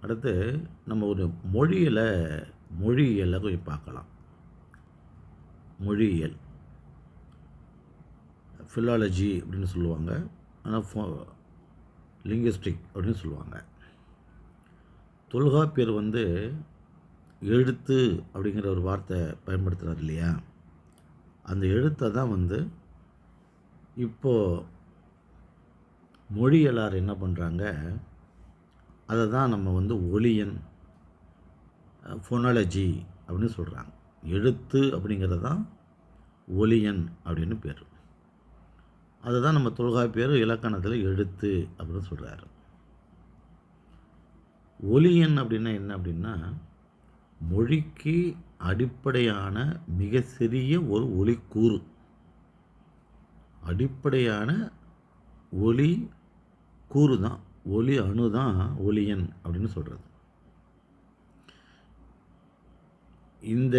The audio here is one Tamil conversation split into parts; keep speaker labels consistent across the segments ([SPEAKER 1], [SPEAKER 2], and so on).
[SPEAKER 1] அடுத்து நம்ம ஒரு மொழியில் மொழியியலை போய் பார்க்கலாம். மொழியியல். ஃபிலாலஜி அப்படின்னு சொல்லுவாங்க. ஆனால் ஃபோ லிங்குஸ்டிக் அப்படின்னு சொல்லுவாங்க. தொல்காப்பியர் வந்து எழுத்து அப்படிங்கிற ஒரு வார்த்தை பயன்படுத்துகிறார் இல்லையா? அந்த எழுத்தை தான் வந்து இப்போது மொழியலார் என்ன பண்ணுறாங்க அதை தான் நம்ம வந்து ஒளியன் ஃபோனாலஜி அப்படின்னு சொல்கிறாங்க எழுத்து அப்படிங்கிறது தான் ஒளியன் அப்படின்னு பேர். அதுதான் நம்ம தொல்காப்பியர் இலக்கணத்தில் எழுத்து அப்படின்னு சொல்கிறாரு ஒளியன் அப்படின்னா என்ன அப்படின்னா மொழிக்கு அடிப்படையான மிக சிறிய ஒரு ஒளிக்கூறு அடிப்படையான ஒளி கூறு தான் ஒளி அணு தான் ஒளியன் அப்படின்னு சொல்கிறது இந்த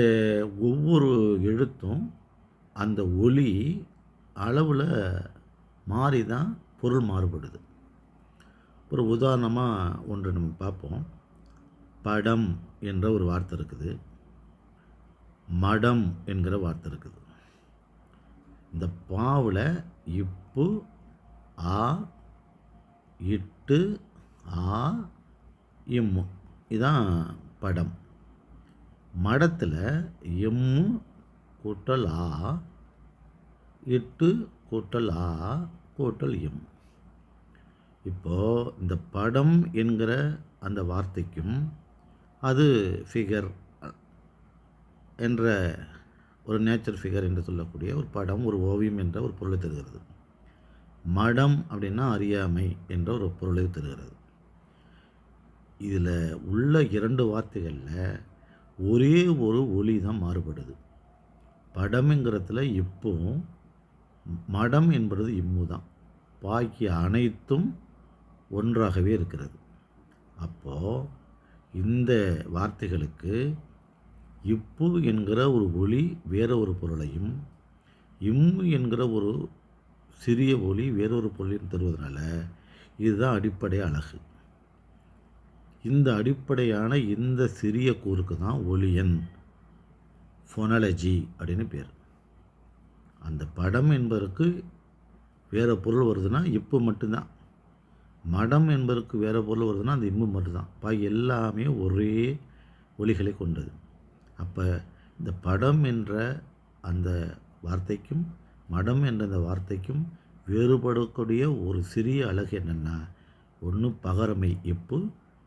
[SPEAKER 1] ஒவ்வொரு எழுத்தும் அந்த ஒளி அளவில் மாறி தான் பொருள் மாறுபடுது. ஒரு உதாரணமாக ஒன்று நம்ம பார்ப்போம். படம் என்ற ஒரு வார்த்தை இருக்குது. மடம் என்கிற வார்த்தை இருக்குது. இந்த பாவில் இப்பு ஆ இட்டு ஆ இம் இதான் படம். மடத்தில் எம்மு கூட்டல் ஆ இட்டு கூட்டல் ஆ கூட்டல் எம். இப்போது இந்த படம் என்கிற அந்த வார்த்தைக்கும் அது ஃபிகர் என்ற ஒரு நேச்சர் ஃபிகர் என்று சொல்லக்கூடிய ஒரு படம் ஒரு ஓவியம் என்ற ஒரு பொருளை தருகிறது. மடம் அப்படின்னா அறியாமை என்ற ஒரு பொருளை தருகிறது. இதில் உள்ள இரண்டு வார்த்தைகளில் ஒரே ஒரு ஒளி தான் மாறுபடுது. படம்ங்கிறதுல இப்போவும் மடம் என்பது இம்மு தான். பாக்கி அனைத்தும் ஒன்றாகவே இருக்கிறது. அப்போது இந்த வார்த்தைகளுக்கு இப்பு என்கிற ஒரு ஒளி வேற ஒரு பொருளையும் இம்மு என்கிற ஒரு சிறிய ஒளி வேறொரு பொருளின் தருவதனால இதுதான் அடிப்படை அழகு. இந்த அடிப்படையான இந்த சிறிய கூறுக்கு தான் ஒளியன் ஃபொனாலஜி அப்படின்னு பேர். அந்த படம் என்பதற்கு வேறு பொருள் வருதுன்னா இப்பு மட்டும்தான். மடம் என்பதற்கு வேறு பொருள் வருதுன்னா அந்த இம்மு மட்டும்தான். பா எல்லாமே ஒரே ஒளிகளை கொண்டது. அப்போ இந்த படம் என்ற அந்த வார்த்தைக்கும் மடம் என்ற இந்த வார்த்தைக்கும் வேறுபடக்கூடிய ஒரு சிறிய அழகு என்னென்னா ஒன்று பகரமை எப்பு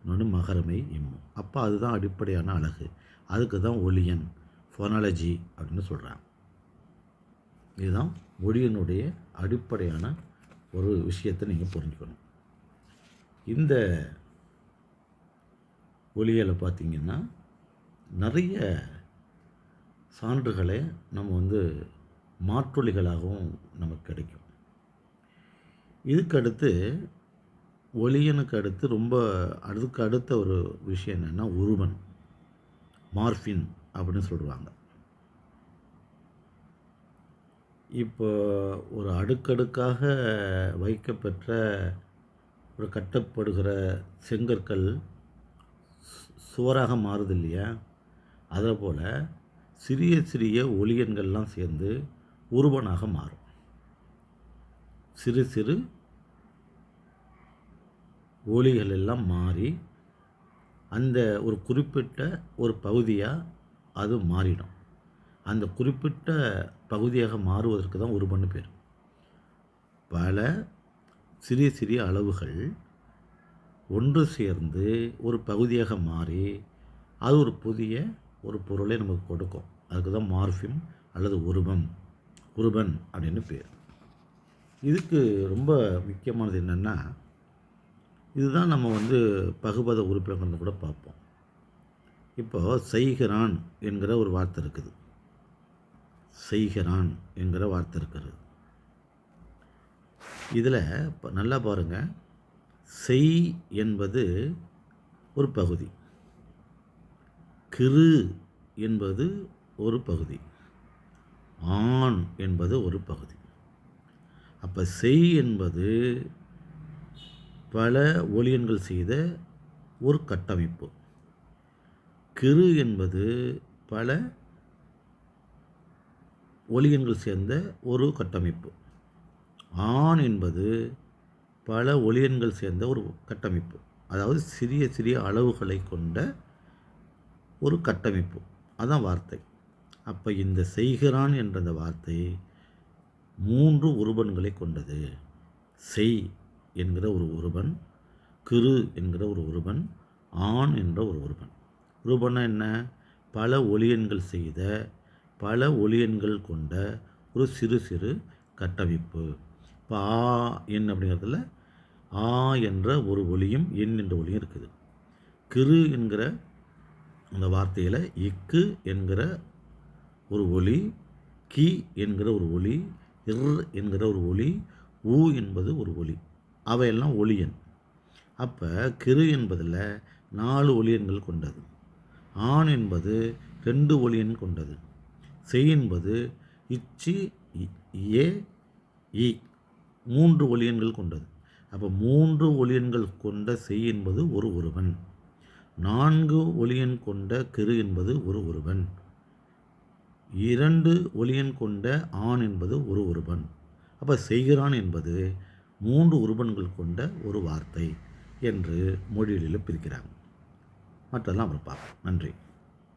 [SPEAKER 1] இன்னொன்று மகரமை இம்மு. அப்போ அதுதான் அடிப்படையான அழகு. அதுக்கு தான் ஒளியன் ஃபோனாலஜி அப்படின்னு சொல்கிறாங்க இதுதான் மொழியினுடைய அடிப்படையான ஒரு விஷயத்தை நீங்கள் புரிஞ்சுக்கணும். இந்த ஒளியலை பார்த்திங்கன்னா நிறைய சான்றுகளை நம்ம வந்து மாற்றொலிகளாகவும் நமக்கு கிடைக்கும். இதுக்கு அடுத்து ஒளியனுக்கு அடுத்து ரொம்ப அதுக்கு அடுத்த ஒரு விஷயம் என்னென்னா உருவன் மார்ஃபின் அப்படின்னு சொல்லுவாங்க. இப்போ ஒரு அடுக்கடுக்காக வைக்கப்பெற்ற ஒரு கட்டப்படுகிற செங்கற்கள் சுவராக மாறுது இல்லையா? அதே போல் சிறிய சிறிய ஒளியன்கள்லாம் சேர்ந்து உருவனாக மாறும். சிறு சிறு ஒளிகள் எல்லாம் மாறி அந்த ஒரு குறிப்பிட்ட ஒரு பகுதியாக அது மாறிடும். அந்த குறிப்பிட்ட பகுதியாக மாறுவதற்கு தான் உருவன்னு பேர். பல சிறிய சிறிய அளவுகள் ஒன்று சேர்ந்து ஒரு பகுதியாக மாறி அது ஒரு புதிய ஒரு பொருளை நமக்கு கொடுக்கும். அதுக்கு தான் மார்ஃபிம் அல்லது உருவம். குருபன் அப்படின்னு பேர். இதுக்கு ரொம்ப முக்கியமானது என்னென்னா இதுதான் நம்ம வந்து பகுபத உறுப்பினர்கள் கூட பார்ப்போம். இப்போ செய்கிறான் என்கிற ஒரு வார்த்தை இருக்குது. செய்கிறான் என்கிற வார்த்தை இருக்கிறது இதில் இப்போ நல்லா பாருங்கள் செய் என்பது ஒரு பகுதி. கிரு என்பது ஒரு பகுதி. ஆண் என்பது ஒரு பகுதி. அப்போ செய் என்பது பல ஒளியன்கள் செய்த ஒரு கட்டமைப்பு. கிரு என்பது பல ஒலியன்கள் சேர்ந்த ஒரு கட்டமைப்பு. ஆண் என்பது பல ஒலியன்கள் சேர்ந்த ஒரு கட்டமைப்பு. அதாவது சிறிய சிறிய அளவுகளை கொண்ட ஒரு கட்டமைப்பு. அதான் வார்த்தை. அப்போ இந்த செய்கிறான் என்ற அந்த வார்த்தை மூன்று உருபன்களை கொண்டது. செய் என்கிற ஒரு உருபன் கிரு என்கிற ஒரு உருபன் ஆண் என்ற ஒரு உருபன் உருபன்னா என்ன? பல ஒலியன்கள் செய்த பல ஒலியன்கள் கொண்ட ஒரு சிறு சிறு கட்டமைப்பு. இப்போ ஆ என் அப்படிங்கிறதுல ஆ என்ற ஒரு ஒலியும் என் என்ற ஒலியும் இருக்குது. கிரு என்கிற அந்த வார்த்தையில் இக்கு என்கிற ஒரு ஒலி கி என்கிற ஒரு ஒலி இர் என்கிற ஒரு ஒலி ஊ என்பது ஒரு ஒலி. அவையெல்லாம் ஒளியன் அப்போ கிரு என்பதில் நாலு ஒளியன்கள் கொண்டது. ஆண் என்பது ரெண்டு ஒளியன் கொண்டது. செய் என்பது இச்சி ஏ இ மூன்று ஒளியன்கள் கொண்டது. அப்போ மூன்று ஒளியன்கள் கொண்ட செய் என்பது ஒரு ஒருவன். நான்கு ஒலியன் கொண்ட கிரு என்பது ஒரு ஒருவன். இரண்டு ஒலியன் கொண்ட ஆண் என்பது ஒரு உருபன். அப்போ செய்கிறான் என்பது மூன்று உருபன்கள் கொண்ட ஒரு வார்த்தை என்று மொழியில் பிரிக்கிறாங்க. மற்றெல்லாம் அப்புறம் பார்ப்போம். நன்றி.